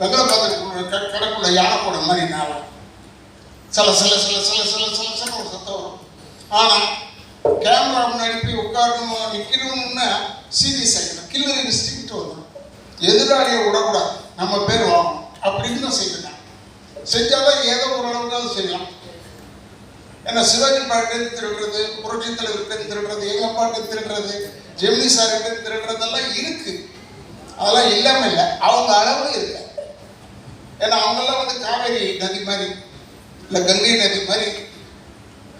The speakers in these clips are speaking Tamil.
வெங்கல பாத்திரத்துக்குள்ள கடைக்குள்ள யானை போட மாதிரி நாளும் சில சில சில சில சில சில சில ஒரு சத்தம் வரும். ஆனால் கேமரா முன்னாடி போய் உட்காரணும் நிற்கணும்னா சீரியஸ் ஆகிடும் கில்லர் இன்ஸ்டிங்க்ட் வந்துடும் எதிராளியை விடக்கூடாது. நம்ம பேர் வாங்கணும். அப்படின்னு தான் செய்யணும். செஞ்சாலும் ஏதோ ஓரளவுக்கு செய்யலாம். ஏன்னா சிவாஜி பாட்டு திருடுறது புரட்சி தலைவர்கிட்ட திருடுறது எங்க பாட்டு திருடுறது ஜெமினி சார்கிட்ட திருடுறதெல்லாம் இருக்கு. அதெல்லாம் இல்லாமல் இல்லை. அவங்க அளவு இருக்கு. ஏன்னா அவங்கெல்லாம் வந்து காவேரி நதி மாதிரி இல்லை கங்கை நதி மாதிரி.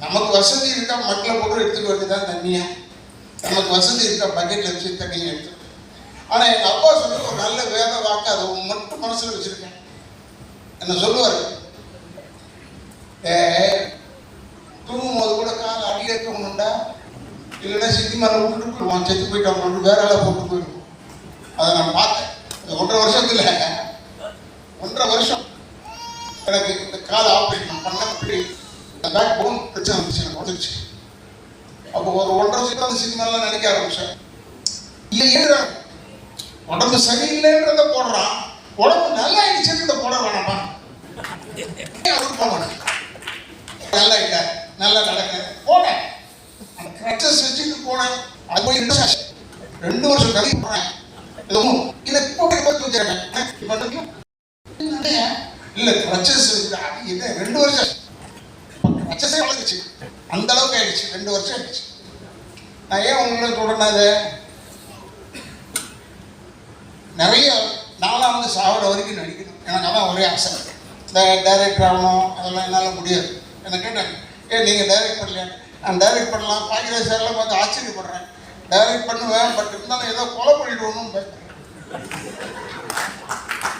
நமக்கு வசதி இருக்கா மக்களை போட்டு எடுத்துட்டு வேண்டியதான் தண்ணியா? நமக்கு வசதி இருக்கா பக்கெட்ல வச்சு தண்ணியை எடுத்து ஆனா எங்கள் அப்பா சொல்லுற ஒரு நல்ல வேத வாக்கு அதை மட்டும் மனசுல வச்சிருக்கேன். என்ன சொல்லுவார்? ஏ தூங்கும் போது கூட காலை அடியில் இருக்கணும்டா இல்லைன்னா சித்தி மரம் விட்டுட்டு போயிடுவான். செத்து போயிட்டு கொண்டு வேற ஆளை போட்டு போயிடுவோம் அதை நான் பார்த்தேன். ஒன்றரை வருஷத்துல எனக்கு இந்த கால ஆப்ரேஷன் பண்ண இப்படி பேக் போன் பிரச்சனை வந்துச்சு எனக்கு உடஞ்சிச்சு அப்போ ஒரு ஒன்றரை வருஷம் அந்த சினிமாலாம் நினைக்க ஆரம்பிச்சேன். இல்லை ஏறுறாங்க உடம்பு சரியில்லைன்றத போடுறான். உடம்பு நல்லா ஆயிடுச்சுன்றத போட வேணாமா? அவருக்கு நல்லா இல்ல நல்லா நடக்க. போனேன் அந்த கிரச்சஸ் வச்சுட்டு போனேன். அது போய் ரெண்டு வருஷம் ரெண்டு வருஷம் கழிச்சு போனேன் ஏதோ இதை இப்போ போய் பார்த்து இப்போ இல்ல கிரச்சஸ் அது இது ரெண்டு வருஷம். கிரச்சஸே வளர்ந்துச்சு. அந்த அளவுக்கு ஆயிடுச்சு. ரெண்டு வருஷம் ஆயிடுச்சு. நான் ஏன் உங்களுக்கு சொல்றேன்னா நிறைய நான்லாம் வந்து சாவர வரைக்கும் நடிக்கணும் எனக்கு அதான் ஒரே ஆசை. இந்த டைரக்டர் ஆகணும். அதெல்லாம் என்னால் முடியாது. என்ன கேட்டேன் ஏ நீங்கள் டைரக்ட் பண்ணலையா? நான் டைரக்ட் பண்ணலாம். பாக்கிற சார்லாம் பார்த்து ஆச்சரியப்படுறேன் டைரக்ட் பண்ணுவேன் பட் இருந்தாலும் ஏதோ கொலை பண்ணிடுவோன்னு பயப்படுறேன்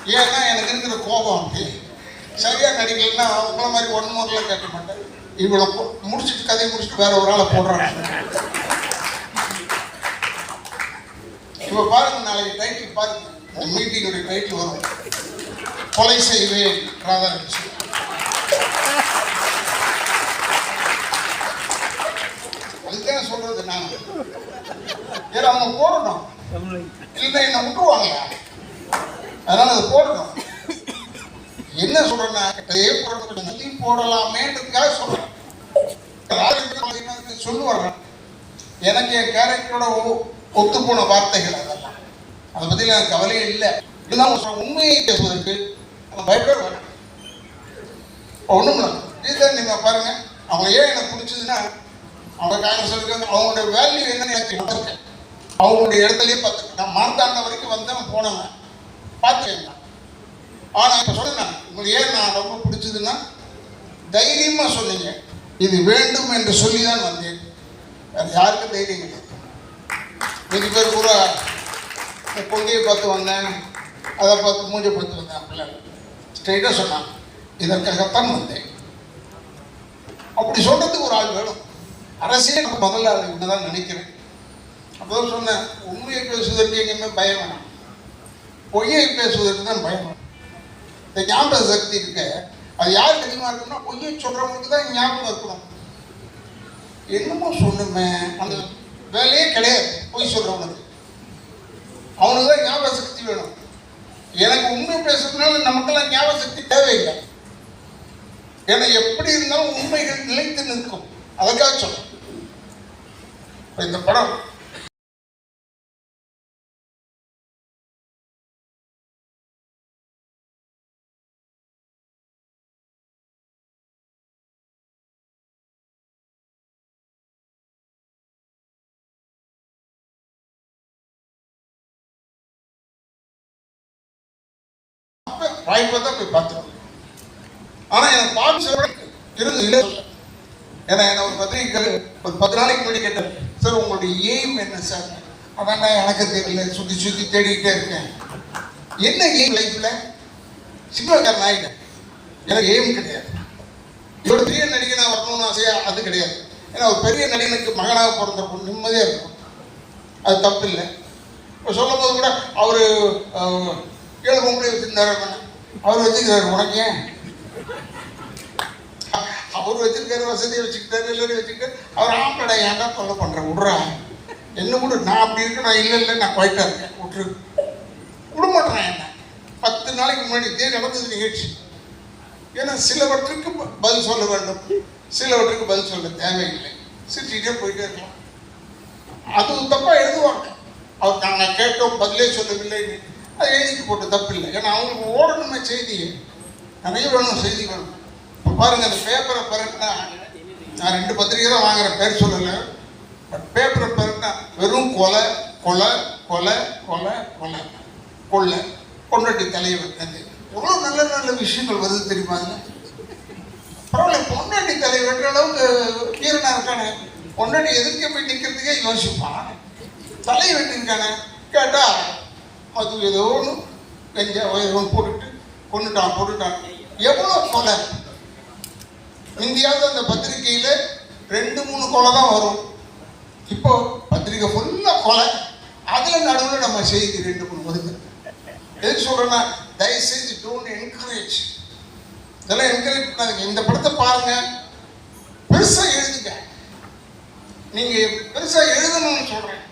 ஏன்னா எனக்கு இருக்கிற கோபம் அப்படி சரியாக நடிக்கலைன்னா உங்களை மாதிரி ஒன் மோரில் கேட்க மாட்டேன். இவளை போ- முடிச்சிட்டு கதையை முடிச்சுட்டு வேற ஒரு ஆளை போடுறேன் இப்போ பாருங்க நாளைக்கு டைட்டில் பாருங்க. மீட்டிங்குடைய டைட்டில் வரும். கொலை செய்வேன் ராதாகிருஷ்ணன் அதுதான் சொல்றது நான்? ஏன்னா அவங்க போடணும். இல்லைன்னா என்ன விட்டுருவாங்க அதனால அதை போடணும். என்ன சொல்றேன்னா இதே போடுறது நதி போடலாமேன்றதுக்காக சொல்றேன். சொல்லுவாங்க எனக்கு என் கேரக்டரோட ஒத்து போன வார்த்தைகள் அதெல்லாம். அதை பத்தி எனக்கு கவலையே இல்லை. இருந்தாலும் உண்மையை பேசுவதற்கு நம்ம பயப்பட வேண்டாம் ஒன்றும் இல்லை. இதுதான் நீங்க பாருங்க. அவங்க ஏன் எனக்கு பிடிச்சதுன்னா அவங்க காங்கிரஸ் இருக்காங்க அவங்களுடைய வேல்யூ என்னன்னு எனக்கு வந்திருக்கேன் அவங்களுடைய இடத்துலயே பார்த்துருக்கேன் நான் மார்த்தாண்ட வரைக்கும் வந்தேன் போனவன். பார்த்துக்கேன் ஆனால் இப்போ சொன்னேன் உங்களுக்கு ஏன் நான் ரொம்ப பிடிச்சதுன்னா தைரியமாக சொன்னீங்க இது வேண்டும் என்று சொல்லி தான் வந்தேன். அது யாருக்கும் தைரியம் கிடையாது மீதி பேர் பூரா இந்த கொங்கையை பார்த்து வந்தேன். அதை பார்த்து மூஞ்சை பார்த்து வந்தேன். அப்படிலாம் ஸ்ட்ரைட்டாக சொன்னான். இதற்காகத்தான் வந்தேன். அப்படி சொல்கிறதுக்கு ஒரு ஆள் வேணும். அரசியல் எனக்கு முதல்ல அதை தான் நினைக்கிறேன். அப்போதான் சொன்னேன் உண்மையை பேசுவதற்கு எங்கேயுமே பயம் வேணாம். பொய்யை பேசுவதற்கு தான் பயம் இந்த ஞாபக சக்தி இருக்க. அது யாருக்கு அதிகமாக இருக்குன்னா பொய்யை சொல்றவங்களுக்கு தான் ஞாபகம் இருக்கணும். என்னமோ சொன்னுமே அந்த வேலையே கிடையாது பொய் சொல்றவனுக்கு. அவனுக்கு தான் ஞாபக சக்தி வேணும். எனக்கு உண்மை பேசுறதுனால நமக்கெல்லாம் ஞாபக சக்தி தேவையில்லை. ஏன்னா எப்படி இருந்தாலும் உண்மைகள் நிலைத்து நிற்கும். அதற்காக சொல்றேன். இந்த படம் வாய்ப்பு தான் போய் பார்த்துருவேன் ஆனா எனக்கு பார்த்து சொல்ல இருந்து இல்லை ஏன்னா என்ன ஒரு பத்திரிகை ஒரு பத்து நாளைக்கு முன்னாடி கேட்டேன் சார் உங்களுடைய எய்ம் என்ன சார்? அதான் எனக்கு தெரியல சுற்றி சுற்றி தேடிக்கிட்டே இருக்கேன். என்ன எய்ம் லைஃப்ல சினிமாக்காரன் ஆகிட்டேன் எனக்கு எய்ம் கிடையாது. இவ்வளோ பெரிய நான் வரணும்னு ஆசையா? அது கிடையாது. ஏன்னா ஒரு பெரிய நடிகனுக்கு மகனாக பிறந்த நிம்மதியாக இருக்கும். அது தப்பு இல்லை. இப்போ சொல்லும் போது கூட அவர் ஏழு பொம்பளை வச்சிருந்தாரு அவர் வச்சிருக்காரு உனக்கு ஏன்? அவர் வச்சிருக்காரு வசதியை வச்சுக்கிட்டாரு எல்லாரும் வச்சுக்கிட்டாரு. அவர் ஆம்பளை ஏன்டா தொல்லை பண்ணுறேன் விட்றா. என்ன விடு? நான் அப்படி இருக்கு நான் இல்லை இல்லை நான் குவைட்டா இருக்கேன். விட்டுரு. விட மாட்டேன் என்ன? பத்து நாளைக்கு முன்னாடி இதே நடந்தது நிகழ்ச்சி. ஏன்னா சிலவற்றுக்கு பதில் சொல்ல வேண்டும். சிலவற்றுக்கு பதில் சொல்ல தேவையில்லை. சிரிச்சுட்டே போயிட்டே இருக்கலாம். அது தப்பா எழுதுவாங்க. அவர் நாங்கள் கேட்டோம் பதிலே சொல்லவில்லை. அது எழுதிட்டு போட்டு தப்பு இல்லை ஏன்னா அவங்களுக்கு ஓடணுமே செய்தி நிறைய வேணும் செய்தி இப்போ பாருங்க அந்த பேப்பரை பிறகுனா நான் ரெண்டு பத்திரிகை தான் வாங்குறேன் பேர் சொல்லலை. பேப்பரை பிறகுனா வெறும் கொலை கொலை கொலை கொலை கொலை. கொள்ளை. கொண்டாட்டி தலைவர் அது எவ்வளோ நல்ல நல்ல விஷயங்கள் வருது தெரியுமா பரவாயில்ல பொண்டாட்டி தலைவர்ன்ற அளவுக்கு வீரனா இருக்கானே. பொண்டாட்டி எதிர்க்க போய் நிற்கிறதுக்கே யோசிப்பான். தலைவர் இருக்கானே கேட்டா அது ஏதோ ஒன்று கஞ்சா ஏதோ ஒன்று போட்டுட்டு கொண்டுட்டான் போட்டுட்டான். எவ்வளோ கொலை? இந்தியாவில் அந்த பத்திரிகையில் ரெண்டு மூணு கொலை தான் வரும். இப்போ பத்திரிக்கை ஃபுல்லாக கொலை. அதில் நடுவில் நம்ம செய்தி ரெண்டு மூணு வருது. எதுக்கு சொல்கிறேன்னா தயவுசெய்து டோன்ட் என்கரேஜ் இதெல்லாம் என்கரேஜ் பண்ணாதீங்க. இந்த படத்தை பாருங்க. பெருசாக எழுதுங்க. நீங்கள் பெருசாக எழுதணும்னு சொல்கிறேன்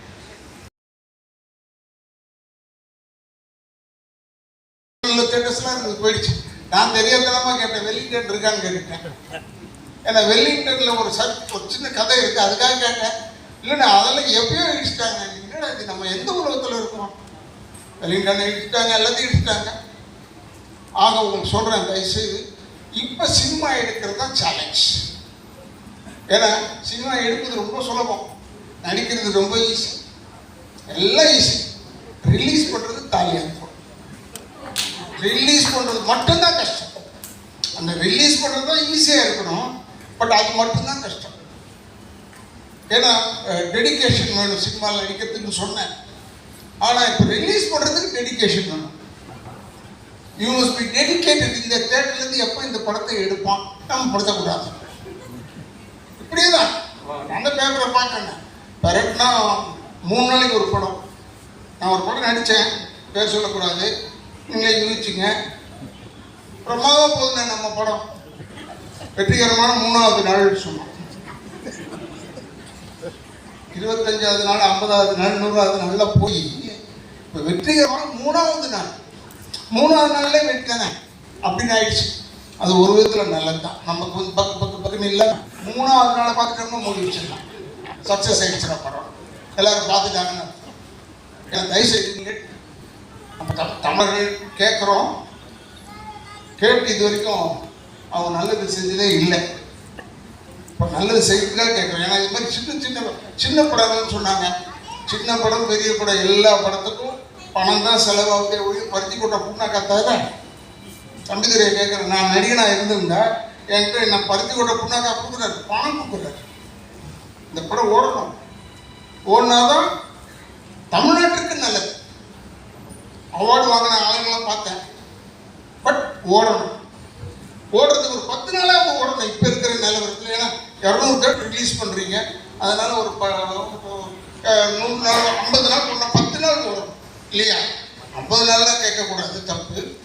தேட்டர்ஸ்லாம் எனக்கு போயிடுச்சு. நான் தெரியாதனமா கேட்டேன் வெல்லிங்டன் இருக்கான்னு கேட்டேன் ஏன்னா வெல்லிங்டன்ல ஒரு சர்ச் ஒரு சின்ன கதை இருக்கு அதுக்காக கேட்டேன். இல்லைண்ணா அதெல்லாம் எப்பயோ இடிச்சிட்டாங்க. என்னடா இது நம்ம எந்த உலகத்துல இருக்கோம்? வெல்லிங்டன் இடிச்சிட்டாங்க எல்லாத்தையும் இடிச்சிட்டாங்க. ஆக உங்களுக்கு சொல்றேன் தயவுசெய்து இப்ப சினிமா எடுக்கிறது தான் சேலஞ்ச் ஏன்னா சினிமா எடுக்கிறது ரொம்ப சுலபம். நடிக்கிறது ரொம்ப ஈஸி எல்லாம் ஈஸி ரிலீஸ் பண்றது தாலியாக ரிலீஸ் பண்ணுறது மட்டும்தான் கஷ்டம். அந்த ரிலீஸ் பண்ணுறது தான் ஈஸியாக இருக்கணும். பட் அது மட்டும்தான் கஷ்டம். ஏன்னா டெடிகேஷன் வேணும். சினிமாவில் நடிக்கிறதுக்கு சொன்னேன். ஆனால் இப்போ ரிலீஸ் பண்ணுறதுக்கு டெடிகேஷன் வேணும். யூ மஸ்ட் பி டெடிக்கேட்டட் இந்த தேட்டர்லேருந்து எப்போ இந்த படத்தை எடுப்பான்? நம்ம படுத்தக்கூடாது இப்படியே தான் அந்த பேப்பரை பார்க்கறேன் கரெக்ட்னா மூணு நாளைக்கு ஒரு படம். நான் ஒரு படம் நடித்தேன் பேர் சொல்லக்கூடாது. நீங்களே யூகிச்சுங்க பிரமாதம் போதுங்க நம்ம படம். வெற்றிகரமான மூணாவது நாள் சொன்னோம். இருபத்தஞ்சாவது நாள் ஐம்பதாவது நாள் நூறாவது நாளில் போய் இப்போ வெற்றிகரமான மூணாவது நாள். மூணாவது நாள்லே வெற்றி தானே அப்படின்னு ஆயிடுச்சு. அது ஒரு விதத்தில் நல்லது தான் நமக்கு வந்து பக்கு பக்கு பக்குன்னு இல்லை. மூணாவது நாளை பார்த்துட்டோம்னா மூடி வச்சிடலாம். சக்ஸஸ் ஆயிடுச்சுடா படம். எல்லாரும் பார்த்துட்டாங்கன்னு. அர்த்தம். ஏன்னா தயவுசெய்து தமிழர்கள் கேட்குறோம் கேட்டு இது வரைக்கும் அவங்க நல்லது செஞ்சதே இல்லை. இப்போ நல்லது செய்யறதுக்காக கேட்குறோம் ஏன்னா இது மாதிரி சின்ன சின்ன சின்ன படங்கள்னு சொன்னாங்க. சின்ன படம் பெரிய படம் எல்லா படத்துக்கும் பணம் தான் செலவாகுதே ஒழிய பருத்தி கொட்ட புண்ணா கத்தாத? தம்பிதுரையை கேட்குறேன் நான் நடிகனாக இருந்திருந்தா என்கிட்ட நான் பருத்தி கொட்ட புண்ணாக்கா கொடுக்குறாரு. பணம் கொடுக்குறாரு. இந்த படம் ஓடணும். ஓடினாதான் தமிழ்நாட்டுக்கு நல்லது. அவார்டு வாங்கின ஆளுங்களாம் பார்த்தேன். பட் ஓடணும். ஓடுறதுக்கு ஒரு பத்து நாளாவது ஓடணும். இப்போ இருக்கிற நிலவரத்தில். ஏன்னா இரநூறு தேட்டர் ரிலீஸ் பண்ணுறீங்க அதனால் ஒரு ப நூறு நாள் ஐம்பது நாள் ஒன்றா பத்து நாள் ஓடணும். இல்லையா? ஐம்பது நாள்லாம் கேட்கக்கூடாது. தப்பு.